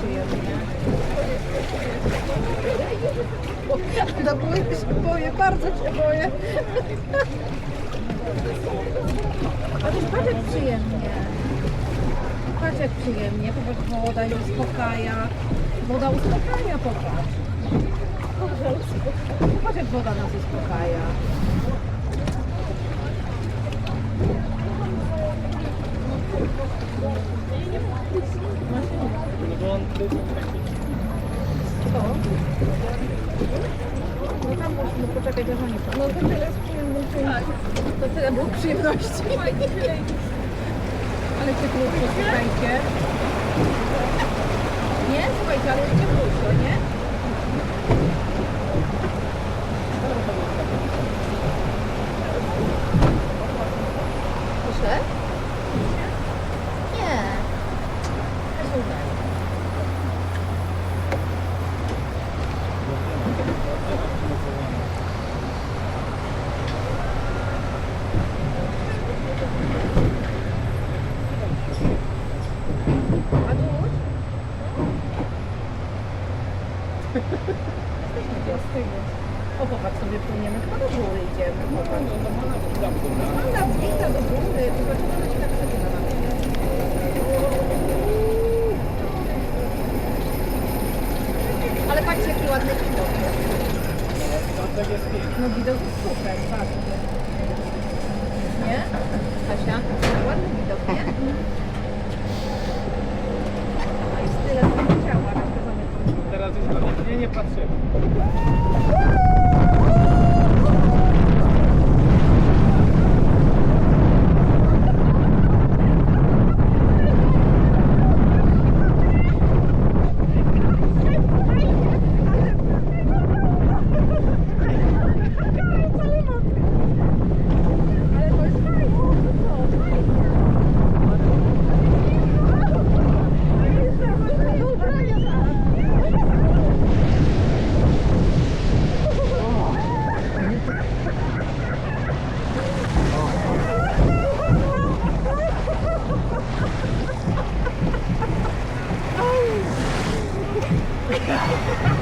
przyjemnie. No boję się, boję, bardzo się boję. Ale patrz jak przyjemnie. Patrz jak przyjemnie, popatrz woda i uspokaja. Woda uspokaja, popatrz. Popatrz jak woda nas uspokaja. To? No tam musimy poczekać, aż oni. No to tyle z przyjemności. To tyle było przyjemności. Ale cieplutko, słuchajcie. Nie? Słuchajcie, ale jest cieplutko, nie? O, popatrz sobie płyniemy, chyba do góry idziemy. Popatrz. Manda wbita do góry, zobaczymy, co się tak przeczyna na mnie. Ale patrzcie, jaki ładny widok. No widok jest super, patrzcie. Nie? Kasia? Ładny widok, nie? Teraz już na nie nie patrzymy. Oh, my God.